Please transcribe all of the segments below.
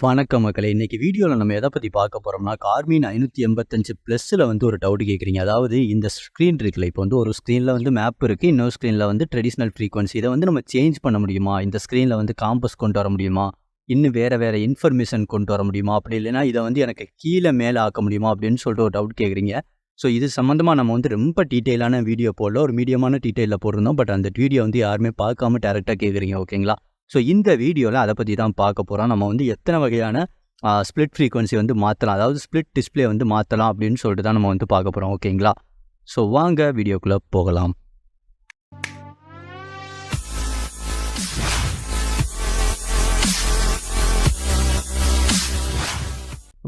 வணக்கம் மக்களே. இன்னைக்கு வீடியோவில் நம்ம எதை பற்றி பார்க்க போகிறோம்னா கார்மின் ஐநூற்றி எண்பத்தஞ்சு ப்ளஸில் வந்து ஒரு டவுட் கேட்குறீங்க அதாவது இந்த ஸ்க்ரீன் இருக்குல்ல இப்போ வந்து ஒரு ஸ்க்ரீனில் வந்து மேப் இருக்குது இன்னொரு ஸ்க்ரீனில் வந்து ட்ரெடிஷ்னல் ஃப்ரீக்வன்சி இதை வந்து நம்ம சேஞ்ச் பண்ண முடியுமா? இந்த ஸ்க்ரீனில் வந்து காம்பஸ் கொண்டு வர முடியுமா? இன்னும் வேறு வேறு இன்ஃபர்மேஷன் கொண்டு வர முடியுமா? அப்படி இல்லைன்னா இதை வந்து எனக்கு கீழே மேலே ஆக்க முடியுமா? அப்படின்னு சொல்லிட்டு ஒரு டவுட் கேட்குறீங்க ஸோ இது சம்மந்தமாக நம்ம வந்து ரொம்ப டீட்டெயிலான வீடியோ போடல ஒரு மீடியமான டீட்டெயிலில் போட்டிருந்தோம். பட் அந்த வீடியோ வந்து யாருமே பார்க்காம டேரெக்டாக கேட்குறீங்க ஓகேங்களா ஸோ இந்த வீடியோவில் அதை பற்றி தான் பார்க்க போகிறோம் நம்ம வந்து எத்தனை வகையான ஸ்ப்ளிட் ஃப்ரீக்வன்சி வந்து மாற்றலாம் அதாவது ஸ்ப்ளிட் டிஸ்ப்ளே வந்து மாற்றலாம் அப்படின்னு சொல்லிட்டு தான் நம்ம வந்து பார்க்க போகிறோம் ஓகேங்களா? ஸோ வாங்க வீடியோக்குள்ளே போகலாம்.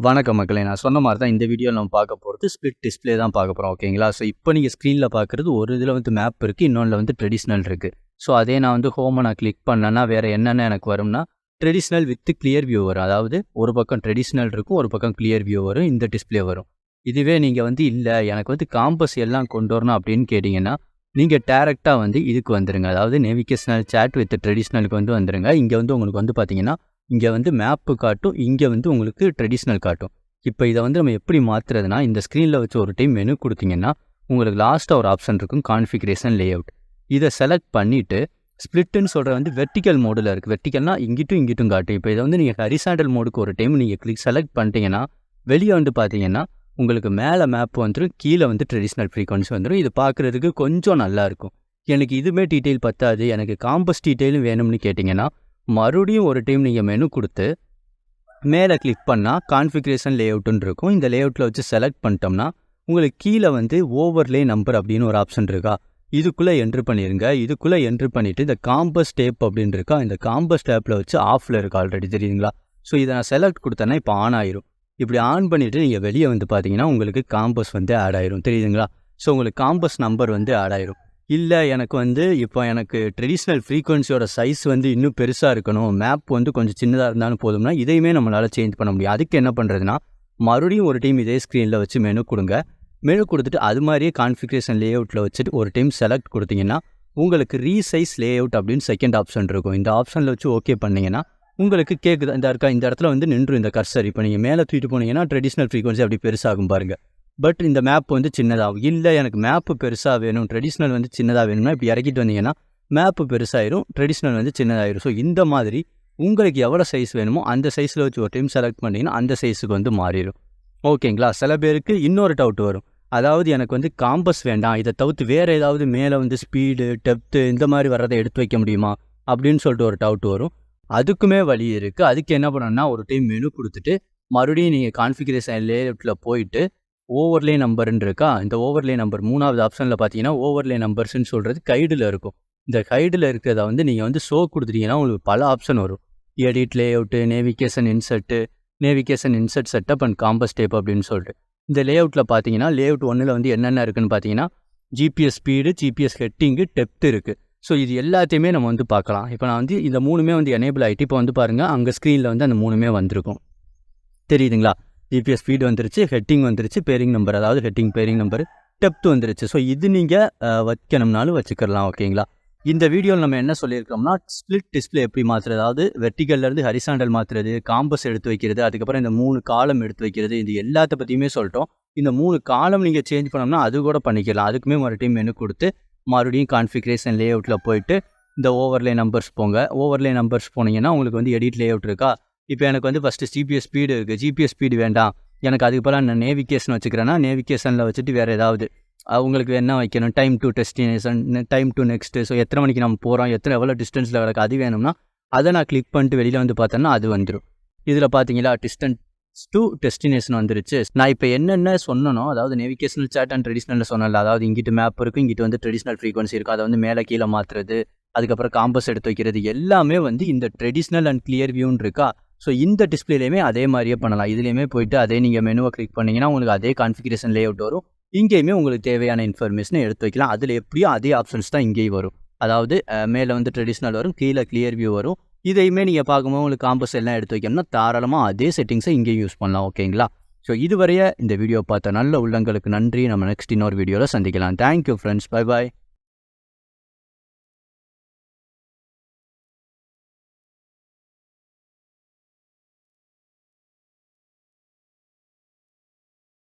வணக்கம் மக்களே. நான் சொன்ன மாதிரி தான் இந்த வீடியோவில் நம்ம பார்க்க போகிறது ஸ்ப்ளிட் டிஸ்ப்ளே தான் பார்க்க போகிறோம் ஓகேங்களா? ஸோ இப்போ நீங்கள் ஸ்க்ரீனில் பார்க்குறது ஒரு இதில் வந்து மேப் இருக்குது இன்னொன்றில் வந்து ட்ரெடிஷ்னல் இருக்குது ஸோ அதே நான் வந்து ஹோமை நான் கிளிக் பண்ணேன்னா வேறு என்னென்ன எனக்கு வரும்னா ட்ரெடிஷ்னல் வித் கிளியர் வியூ வரும். அதாவது ஒரு பக்கம் ட்ரெடிஷ்னல் இருக்கும் ஒரு பக்கம் கிளியர் வியூ வரும் இந்த டிஸ்ப்ளே வரும். இதுவே நீங்கள் வந்து இல்லை எனக்கு வந்து காம்பஸ் எல்லாம் கொண்டு வரணும் அப்படின்னு கேட்டிங்கன்னா நீங்கள் டேரெக்டாக வந்து இதுக்கு வந்துடுங்க அதாவது நேவிகேஷனல் சேட் வித் ட்ரெடிஷ்னலுக்கு வந்து வந்துடுங்க இங்கே வந்து உங்களுக்கு வந்து பார்த்தீங்கன்னா இங்கே வந்து மேப்பு காட்டும் இங்கே வந்து உங்களுக்கு ட்ரெடிஷ்னல் காட்டும். இப்போ இதை வந்து நம்ம எப்படி மாற்றுறதுனா இந்த ஸ்க்ரீனில் வச்சு ஒரு டைம் மெனு கொடுத்தீங்கன்னா உங்களுக்கு லாஸ்ட்டாக ஒரு ஆப்ஷன் இருக்கும் கான்ஃபிகரேஷன் லே அவுட் இதை செலக்ட் பண்ணிவிட்டு ஸ்ப்ளிட்டுன்னு சொல்கிற வந்து வெர்டிக்கல் மோடில் இருக்குது வெர்டிக்கல்னால் இங்கிட்டும் இங்கிட்டும் காட்டும் இப்போ இதை வந்து நீங்கள் ஹரிசாண்டல் மோடுக்கு ஒரு டைம் நீங்கள் கிளிக் செலக்ட் பண்ணிட்டீங்கன்னா வெளியே வந்து பார்த்தீங்கன்னா உங்களுக்கு மேலே மேப் வந்துடும் கீழே வந்து ட்ரெடிஷ்னல் ஃப்ரீக்வன்சி வந்துடும் இது பார்க்குறதுக்கு கொஞ்சம் நல்லாயிருக்கும் எனக்கு இதுவுமே டீட்டெயில் பத்தாது. எனக்கு காம்பஸ் டீட்டெயிலும் வேணும்னு கேட்டிங்கன்னா மறுபடியும் ஒரு டைம் நீங்கள் மெனு கொடுத்து மேலே கிளிக் பண்ணால் கான்ஃபிகரேஷன் லேஅவுட்டுன்னு இருக்கும். இந்த லேஅவுட்டில் வச்சு செலக்ட் பண்ணிட்டோம்னா உங்களுக்கு கீழே வந்து ஓவர்லே நம்பர் அப்படின்னு ஒரு ஆப்ஷன் இருக்கா? இதுக்குள்ளே என்ட்ரு பண்ணிடுங்க இதுக்குள்ளே என்ட்ரு பண்ணிவிட்டு இந்த காம்பஸ் டேப் அப்படின்னு இருக்கா இந்த காம்பஸ் டேப்பில் வச்சு ஆஃபில் இருக்குது ஆல்ரெடி தெரியுதுங்களா? ஸோ இதை நான் செலக்ட் கொடுத்தேன்னா இப்போ ஆன் ஆயிரும். இப்படி ஆன் பண்ணிவிட்டு நீங்கள் வெளியே வந்து பார்த்தீங்கன்னா உங்களுக்கு காம்பஸ் வந்து ஆட் ஆயிரும் தெரியுதுங்களா? ஸோ உங்களுக்கு காம்பஸ் நம்பர் வந்து ஆட் ஆயிரும். இல்லை எனக்கு வந்து இப்போ எனக்கு ட்ரெடிஷ்னல் ஃப்ரீக்குவன்சியோட சைஸ் வந்து இன்னும் பெருசாக இருக்கணும் மேப் வந்து கொஞ்சம் சின்னதாக இருந்தாலும் போதும்னா இதையுமே நம்மளால் சேஞ்ச் பண்ண முடியும். அதுக்கு என்ன பண்ணுறதுனா மறுபடியும் ஒரு டீம் இதே ஸ்க்ரீனில் வச்சு மெனு கொடுங்க. மெனு கொடுத்துட்டு அது மாதிரியே கான்ஃபிகரேஷன் லேஅவுட்டில் வச்சுட்டு ஒரு டைம் செலக்ட் கொடுத்தீங்கன்னா உங்களுக்கு ரீசைஸ் லேஅவுட் அப்படின்னு செகண்ட் ஆப்ஷன் இருக்கும். இந்த ஆப்ஷனில் வச்சு ஓகே பண்ணிங்கன்னா உங்களுக்கு கேட்குது இந்த இருக்கா இந்த இடத்துல வந்து நின்று இந்த கர்சர் இப்போ நீங்கள் மேலே தூக்கிட்டு போனீங்கன்னா ட்ரெடிஷ்னல் ஃப்ரீக்வன்சி அப்படி பெருசாகும் பாருங்கள் பட் இந்த மேப் வந்து சின்னதாகும். இல்லை எனக்கு மேப்பு பெருசாக வேணும் ட்ரெடிஷ்னல் வந்து சின்னதாக வேணும்னா இப்படி இறக்கிட்டு வந்தீங்கன்னா மேப்பு பெருசாயிரும் ட்ரெடிஷ்னல் வந்து சின்னதாயிரும். ஸோ இந்த மாதிரி உங்களுக்கு எவ்வளோ சைஸ் வேணுமோ அந்த சைஸில் வச்சு ஒரு டைம் செலக்ட் பண்ணிங்கன்னா அந்த சைஸுக்கு வந்து மாறிடும். ஓகேங்களா சில பேருக்கு இன்னொரு டவுட் வரும். அதாவது எனக்கு வந்து காம்பஸ் வேண்டாம். இதை தவிர்த்து வேறு ஏதாவது மேலே வந்து ஸ்பீடு டெப்த்து இந்த மாதிரி வர்றதை எடுத்து வைக்க முடியுமா? அப்படின்னு சொல்லிட்டு ஒரு டவுட் வரும். அதுக்குமே வழி இருக்குது அதுக்கு என்ன பண்ணணும்னா ஒரு டைம் மெனு கொடுத்துட்டு மறுபடியும் நீங்கள் கான்ஃபிகரேஷன் லேஅவுட்டில் போயிட்டு ஓவர்லே நம்பர்ன்னு இருக்கா? இந்த ஓவர்லே நம்பர் மூணாவது ஆப்ஷனில் பார்த்தீங்கன்னா ஓவர்லே நம்பர்ஸ்னு சொல்கிறது கைடில் இருக்கும். இந்த கைடில் இருக்கிறத வந்து நீங்கள் வந்து ஷோ கொடுத்துட்டீங்கன்னா உங்களுக்கு பல ஆப்ஷன் வரும். Edit layout navigation insert navigation insert setup and compass tab அப்படின்னு சொல்லிட்டு. இந்த லேஅவுட்டில் பார்த்தீங்கன்னா லேஅவுட் ஒன்றில் வந்து என்னென்ன இருக்குன்னு பார்த்தீங்கன்னா GPS speed GPS heading depth இருக்குது ஸோ இது எல்லாத்தையுமே நம்ம வந்து பார்க்கலாம். இப்போ நான் வந்து இந்த மூணுமே வந்து எனேபிள் ஆகிட்டு இப்போ வந்து பாருங்கள் அங்கே ஸ்க்ரீனில் வந்து அந்த மூணுமே வந்திருக்கும். தெரியுதுங்களா? ஜிபிஎஸ் ஸ்பீடு வந்துருச்சு ஹெட்டிங் வந்துருச்சு பேரிங் நம்பர் அதாவது ஹெட்டிங் பேரிங் நம்பர் டெப்த் வந்துருச்சு. ஸோ இது நீங்கள் வைக்கணும்னாலும் வச்சுக்கலாம் ஓகேங்களா இந்த வீடியோவில் நம்ம என்ன சொல்லியிருக்கோம்னா ஸ்ப்ளிட் டிஸ்பிளே எப்படி மாற்றுறது அதாவது வெர்டிகல்லேருந்து ஹரிசாண்டல் மாற்றுறது காம்பஸ் எடுத்து வைக்கிறது அதுக்கப்புறம் இந்த மூணு காலம் எடுத்து வைக்கிறது இது எல்லாத்த பற்றியுமே சொல்லிட்டோம். இந்த மூணு காலம் நீங்கள் சேஞ்ச் பண்ணோம்னா அது கூட பண்ணிக்கலாம். அதுக்குமே மறுபடியும் மெனு கொடுத்து மறுபடியும் கான்ஃபிகரேஷன் லே அவுட்டில் போயிட்டு இந்த ஓவர்லே நம்பர்ஸ் போங்க. ஓவர்லே நம்பர்ஸ் போனீங்கன்னா உங்களுக்கு வந்து எடிட் லே அவுட் இருக்கா? இப்போ எனக்கு வந்து ஃபஸ்ட்டு ஜிபிஎஸ் ஸ்பீடு இருக்குது ஜிபிஎஸ் ஸ்பீடு வேண்டாம். எனக்கு அதுக்கு பதிலாக நான் நேவிகேஷன் வச்சுக்கிறேன்னா நேவிகேஷனில் வச்சுட்டு வேறு ஏதாவது அவங்களுக்கு என்ன வைக்கணும்? Time to destination time to next so எத்தனை மணிக்கு நம்ம போகிறோம் எத்தனை எவ்வளோ டிஸ்டன்ஸில் கிடக்கு அது வேணும்னா அதை நான் கிளிக் பண்ணிட்டு வெளியில் வந்து பார்த்தேன்னா அது வந்துடும் இதில் பார்த்தீங்களா டிஸ்டன்ஸ் டு டெஸ்டினேஷன் வந்துருச்சு. நான் இப்போ என்னென்ன சொன்னனோ அதாவது நேவிகேஷனல் சேட் அண்ட் ட்ரெடிஷ்னல் சொன்னல அதாவது இங்கிட்டு மேப் இருக்கும் இங்கிட்டு வந்து ட்ரெடிஷ்னல் ஃப்ரீக்வன்சி இருக்கும் அதை வந்து மேலே கீழே மாற்றுறது அதுக்கப்புறம் காம்பஸ் எடுத்து வைக்கிறது எல்லாமே வந்து இந்த ட்ரெடிஷ்னல் அண்ட் கிளியர் வியூன்னு இருக்கா? ஸோ இந்த டிஸ்பிளேலையுமே அதே மாதிரியே பண்ணலாம். இதுலேயுமே போயிட்டு அதே நீங்கள் மெனுவை கிளிக் பண்ணிங்கன்னா உங்களுக்கு அதே கான்ஃபிகரேஷன் லே அவுட் வரும். இங்கேயுமே உங்களுக்கு தேவையான இன்ஃபர்மேஷனை எடுத்து வைக்கலாம். அதில் எப்படியும் அதே ஆப்ஷன்ஸ் தான் இங்கேயும் வரும். அதாவது மேலே வந்து ட்ரெடிஷ்னல் வரும் கீழே கிளியர் வியூ வரும். இதையுமே நீங்கள் பார்க்கும்போது உங்களுக்கு காம்பஸ் எல்லாம் எடுத்து வைக்கணும்னா தாராளமாக அதே செட்டிங்ஸை இங்கேயும் யூஸ் பண்ணலாம் ஓகேங்களா ஸோ இதுவரைய இந்த வீடியோ பார்த்த நல்ல உள்ளங்களுக்கு நன்றி. நம்ம நெக்ஸ்ட் இன்னொரு வீடியோவில் சந்திக்கலாம். Thank you friends bye bye